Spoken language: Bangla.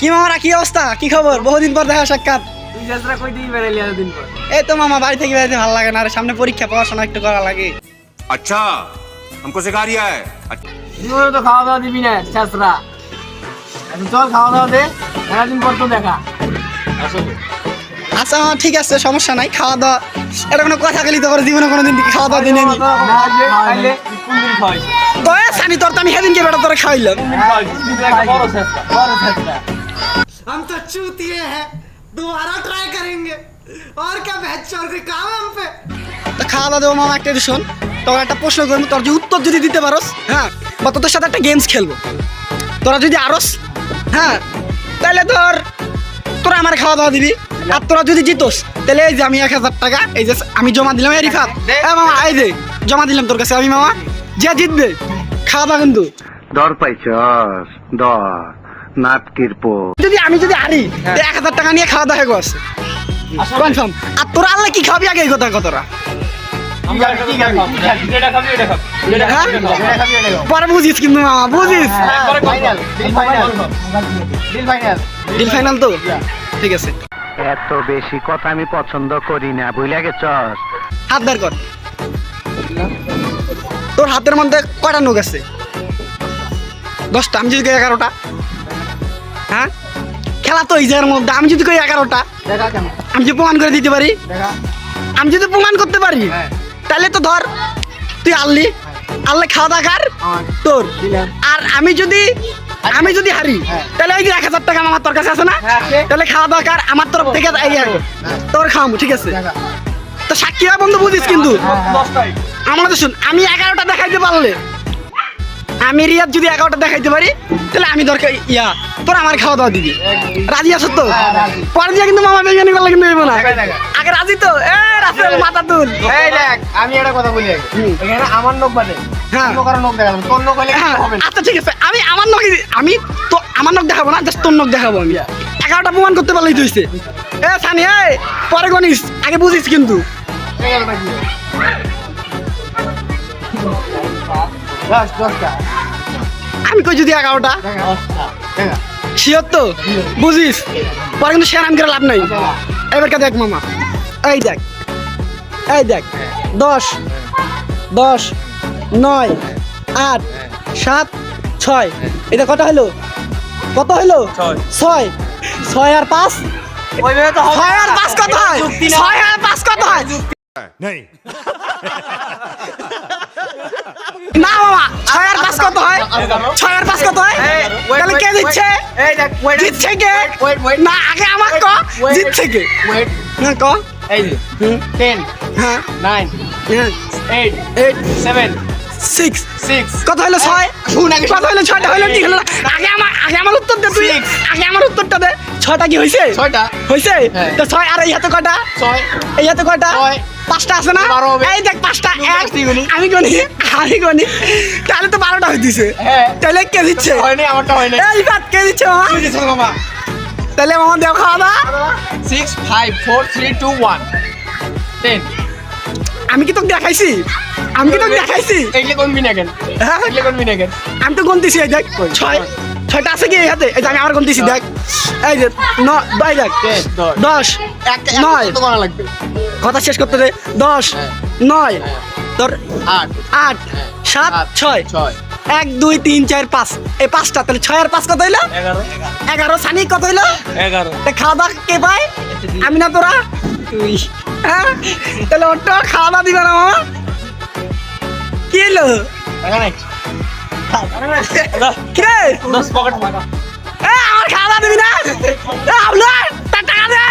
কি মামারা কি অবস্থা কি খবর বহুদিন পর দেখা সাক্ষাৎ তুই যাত্রা কই দিই বেড়াইলি এতদিন পর এই তো মামা বাড়ি থেকে বেড়াতে ভালো লাগে না আর সামনে পরীক্ষা পড়াশোনা একটু করা লাগে अच्छा हमको सिखा रिया है अच्छा জীবনে তো খাওয়া দাওয়া দিবি না চাষরা এখন চল খাওয়া দাওয়া দে মেলাদিন পর তো দেখা আসলে আচ্ছা মামা ঠিক আছে সমস্যা নাই খাওয়া দাওয়া এটা কোনো কথা গেলি তো করে জীবনে কোনোদিন খাওয়া দাওয়া দিনে নি না যে খাইলে কোন দিন খাওয়াইছি দয়া সানি তোর তো আমি সেদিনকে বেটা তোরা খাইলাম বড় চেষ্টা বড় চেষ্টা हम तो चूतिए हैं दोबारा ट्राई करेंगे और क्या बेहतर और कोई काम है हम पे তো খাওয়া দাওয়া দেবো মামা একটা একটু শোন তোর একটা প্রশ্ন করবো তোর যে উত্তর যদি দিতে পারোস হ্যাঁ বা তোদের সাথে একটা গেমস খেলবো তোরা যদি আরস হ্যাঁ তাহলে তোর তোরা আমার খাওয়া দাওয়া দিবি আর তোরা যদি জিতোস তাহলে এই যে আমি এক হাজার টাকা এই যে আমি জমা দিলাম এই রিফাত হ্যাঁ মামা এই যে জমা দিলাম তোর কাছে আমি মামা যে জিতবে খাওয়া দাওয়া কিন্তু দর পাইছস দর নাটকির পো। যদি আমি যদি হারি এক হাজার টাকা নিয়ে খাওয়া দাওয়া গেছে কনফার্ম আর তোরা আল্লাহ কি খাবি আগে এই কথা কতরা হ্যাঁ? পরে বুঝিস কিন্তু মামা বুঝিস? ডিল ফাইনাল ডিল ফাইনাল তো? ঠিক আছে। এত বেশি কথা আমি পছন্দ করি না বুঝলে গেছস হাত বের কর। তোর হাতের মধ্যে কয়টা নখ আছে? দশটা আমি যদি এগারোটা? হ্যাঁ? খেলা তো এই জায়গার মধ্যে। আমি যদি কই এগারোটা আমি যদি প্রমাণ করে দিতে পারি? আমি যদি প্রমাণ করতে পারি? হ্যাঁ। তাহলে তো ধর তুই আনলি আনলে খাওয়া দাওয়া কার তোর। আর আমি যদি আমি যদি হারি হ্যাঁ। তাহলে যে এক হাজার টাকা আমার তোর কাছে আছে না? হ্যাঁ, তাহলে খাওয়া দাওয়া কার আমার তরফ থেকে তোর খাওয়াবো ঠিক আছে? তো সাক্ষী হয় বন্ধু বুঝিস কিন্তু। দশটাই আমাদের শুন আমি এগারোটা দেখাইতে পারলে আমি রিয়াদ যদি এগারোটা দেখাইতে পারি তাহলে আমি দরকার ইয়া তোর আমার খাওয়া দাওয়া দিবি। রাজি আছো তো? হ্যাঁ, পরে দিয়ে কিন্তু মামা বেগানি করলে কিন্তু না। আগে রাজি তো? এ রাসেল মাথা তুল। এই দেখ আমি একটা কথা বলি এখানে আমার নখ বাদে হ্যাঁ। হ্যাঁ, হবে আচ্ছা ঠিক আছে। আমি আমার নখ আমি তো আমার নখ দেখাবো না জাস্ট তোর নখ দেখাবো আমি। এগারোটা প্রমাণ করতে পারলেই তো হইছে। এ সানি এ পরে গনিস আগে বুঝিস কিন্তু। আমি কই যদি এগারোটা? দেখা শিওর তো বুঝিস? পরে কিন্তু সেরাম করে লাভ নাই। এবার কে দেখ মামা? এই দেখ। এই দেখ। দশ দশ নয় আট সাত ছয়। এটা কত হলো? কত হলো? ছয়। ছয়। আর পাঁচ? ওইভাবে তো হবে ছয় আর পাঁচ কত হয়? ছয় আর পাঁচ কত হয়? না মামা ছয় আর পাঁচ কত হয়? ছয় আর পাঁচ কত হয়? এই, দেখ wait, জিতছে কে wait, wait. না আগে আমার ক। wait, জিতছে কে ক। এই টেন হ্যাঁ। Nine eight eight seven six six কত হলো ছয়? কত হলো ছয়টা? হলো কি হলো? আগে আমার আগে আমার উত্তর দে তুই। আগে আমার উত্তরটা দে। ছয়টা কি হয়েছে ছয়টা। হয়েছে হ্যাঁ। তো ছয় আর এই হাতে কয়টা? ছয়। এই হাতে কয়টা? ছয়। পাঁচটা আছে না। এই দেখ পাঁচটা। এক আমি গনি আমি গনি তাহলে তো বারোটা হইতেছে। হ্যাঁ। তাহলে কে দিচ্ছে? হয়নি আমারটা হয়নি। এই বাদ কে দিচ্ছে মামা? মামা? তাহলে মামা দেও খাওয়া দাওয়া। Six five four three two one ten আমি কি তোকে দেখাইছি? আমি কি তোকে দেখাইছি? এগুলো কোন কেন হ্যাঁ? এগুলো কোন কেন আমি তো গন্তিছি দেখ ছয়। ছয়টা আছে কি এই হাতে? এই যে আমি আমার গন্তিছি দেখ। এই যে ন এই দেখ দশ, এক নয়। কত করা লাগবে? কথা শেষ করতে দে। দশ হ্যাঁ। নয়। তোর আট। আট সাত সাত, ছয়। ছয়। এক দুই তিন চার পাঁচ। এই পাঁচটা তাহলে ছয় আর পাঁচ কত হইল? এগারো। সানি কত হইল? এগারো। খাওয়া দাওয়া কে পায়? আমি না তোরা? তুই। হ্যাঁ? তাহলে ওর খাওয়া দাওয়া দিবে না মামা। কি এলো এখানে কিরে দশ পকেট মারা। এ আমার খাওয়া দিবি টাকা দে।